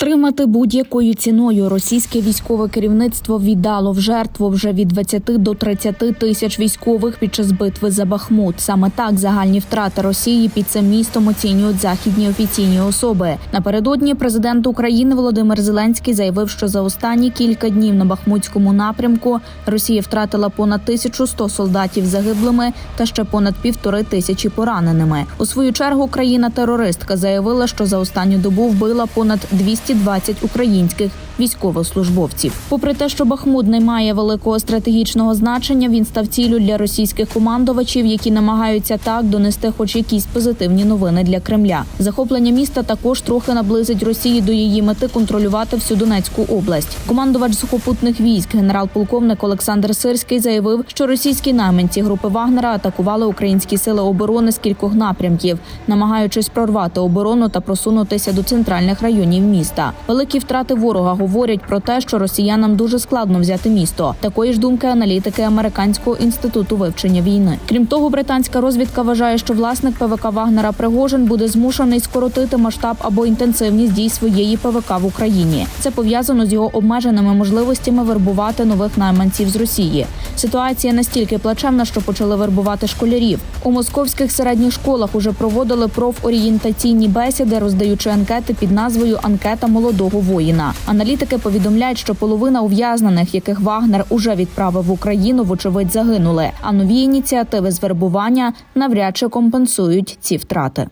Втримати будь-якою ціною російське військове керівництво віддало в жертву вже від 20 до 30 тисяч військових під час битви за Бахмут. Саме так загальні втрати Росії під цим містом оцінюють західні офіційні особи. Напередодні президент України Володимир Зеленський заявив, що за останні кілька днів на Бахмутському напрямку Росія втратила понад 1100 солдатів загиблими та ще понад півтори тисячі пораненими. У свою чергу країна-терористка заявила, що за останню добу вбила понад 220 українських військовослужбовців. Попри те, що Бахмут не має великого стратегічного значення, він став ціллю для російських командувачів, які намагаються так донести хоч якісь позитивні новини для Кремля. Захоплення міста також трохи наблизить Росії до її мети контролювати всю Донецьку область. Командувач сухопутних військ, генерал-полковник Олександр Сирський, заявив, що російські найманці групи Вагнера атакували українські сили оборони з кількох напрямків, намагаючись прорвати оборону та просунутися до центральних районів міста. Великі втрати ворога говорять про те, що росіянам дуже складно взяти місто. Такої ж думки аналітики американського інституту вивчення війни. Крім того, британська розвідка вважає, що власник ПВК Вагнера Пригожин буде змушений скоротити масштаб або інтенсивність дій своєї ПВК в Україні. Це пов'язано з його обмеженими можливостями вербувати нових найманців з Росії. Ситуація настільки плачевна, що почали вербувати школярів. У московських середніх школах уже проводили профорієнтаційні бесіди, роздаючи анкети під назвою Анкета молодого воїна. Аналітики повідомляють, що половина ув'язнених, яких Вагнер уже відправив в Україну, вочевидь загинули. А нові ініціативи з вербування навряд чи компенсують ці втрати.